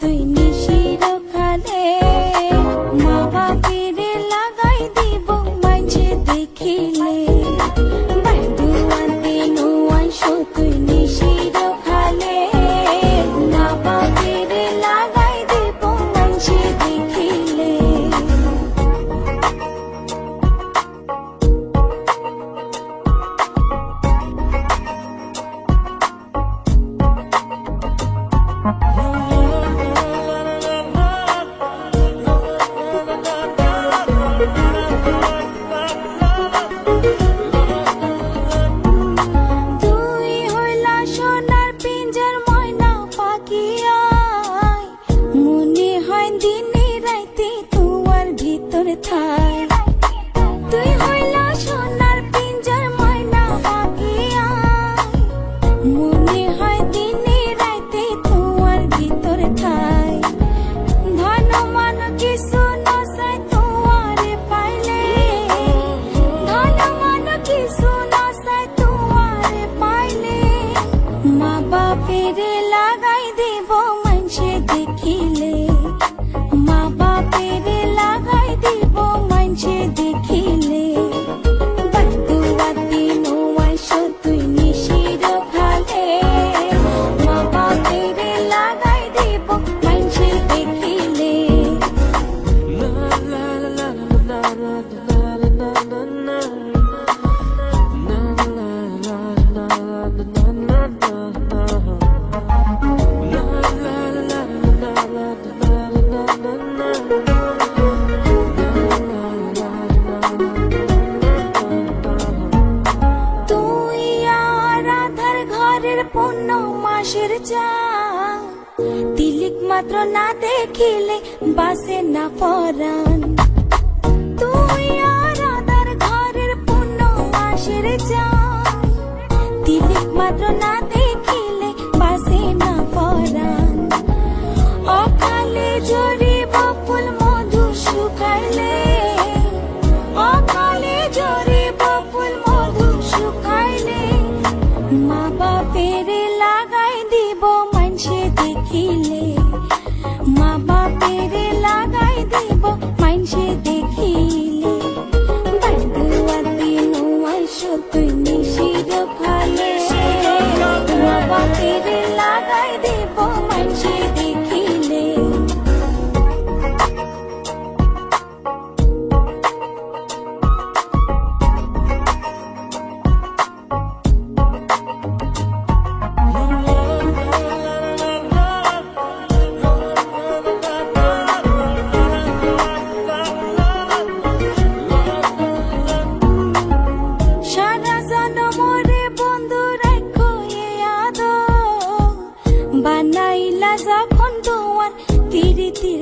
对你。বাবা ফিরে আকাশের চাঁদ। দিলিক মাত্র না দেখিলে বাসে না পরাণ তুই আর আদার ঘরের পূর্ণ আশের চাঁদ। দিলিক মাত্র না দেখিলে। মা বাপের লাগাই দিব মাইনসে দেখিলে। বাদ দিন তুই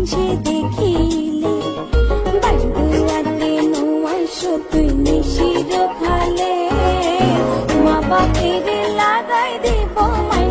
মানুষে দেখিলে বাড়িতে নোয়াই তুই নিশির ফালে। মা বাপের লাগাই দেব মাই